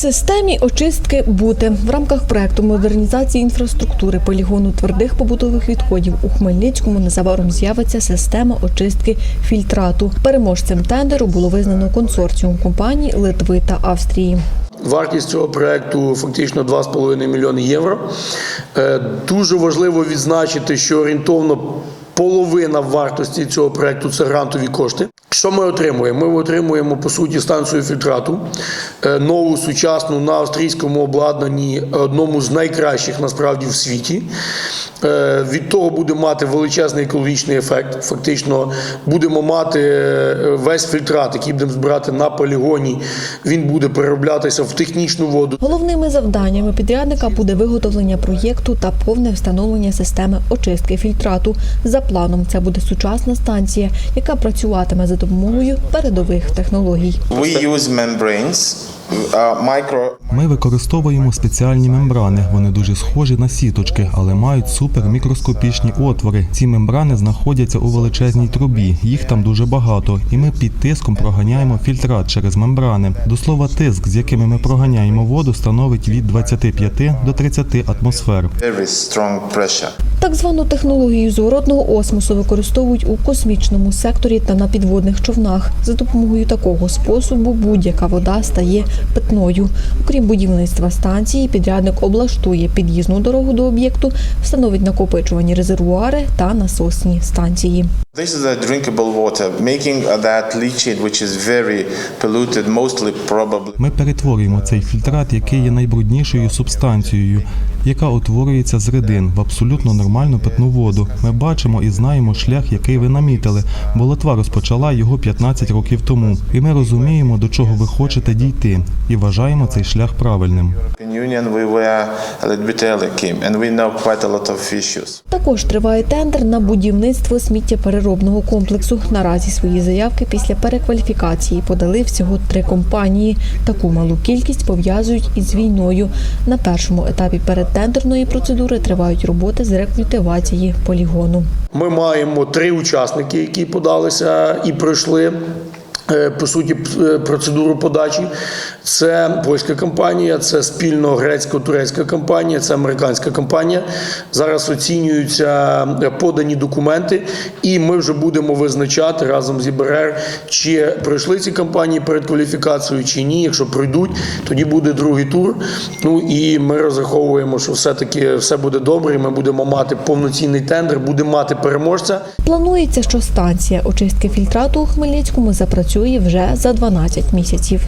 Системі очистки бути в рамках проекту модернізації інфраструктури полігону твердих побутових відходів у Хмельницькому незабаром з'явиться система очистки фільтрату. Переможцем тендеру було визнано консорціум компаній Литви та Австрії. Вартість цього проекту фактично 2,5 мільйони євро. Е, Дуже важливо відзначити, що орієнтовно половина вартості цього проекту це грантові кошти. Що ми отримуємо? Ми отримуємо по суті станцію фільтрату, е, нову сучасну на австрійському обладнанні, одному з найкращих насправді в світі. Е, Від того буде мати величезний екологічний ефект. Фактично будемо мати е, весь фільтрат, який будемо збирати на полігоні. Він буде перероблятися в технічну воду. Головними завданнями підрядника буде виготовлення проєкту та повне встановлення системи очистки фільтрату. Планом, це буде сучасна станція, яка працюватиме за допомогою передових технологій. Ми використовуємо спеціальні мембрани. Вони дуже схожі на сіточки, але мають супермікроскопічні отвори. Ці мембрани знаходяться у величезній трубі. Їх там дуже багато, і ми під тиском проганяємо фільтрат через мембрани. До слова, тиск, з якими ми проганяємо воду, становить від 25 до 30 атмосфер. Так звану технологію зворотного осмосу використовують у космічному секторі та на підводних човнах. За допомогою такого способу будь-яка вода стає питною. Окрім будівництва станції, підрядник облаштує під'їзну дорогу до об'єкту, встановить накопичувані резервуари та насосні станції. This is a drinkable water, making that leachate, which is very polluted, mostly probably. Ми перетворюємо цей фільтрат, який є найбруднішою субстанцією, яка утворюється з рідин в абсолютно нормальну питну воду. Ми бачимо і знаємо шлях, який ви намітили, бо Литва розпочала його 15 років тому. І ми розуміємо, до чого ви хочете дійти, і вважаємо цей шлях правильним. Також триває тендер на будівництво сміттєпереробного комплексу. Наразі свої заявки після перекваліфікації подали всього три компанії. Таку малу кількість пов'язують із війною. На першому етапі передтендерної процедури тривають роботи з рекультивації полігону. Ми маємо три учасники, які подалися і пройшли. Е, По суті, е, процедуру подачі це польська компанія, це спільно грецько-турецька компанія, це американська компанія. Зараз оцінюються е, подані документи, і ми вже будемо визначати разом з ІБРР, чи пройшли ці компанії перед кваліфікацією, чи ні. Якщо пройдуть, тоді буде другий тур. Ну і ми розраховуємо, що все-таки все буде добре. і Ми будемо мати повноцінний тендер, будемо мати переможця. Планується, що станція очистки фільтрату у Хмельницькому запрацює вже за 12 місяців.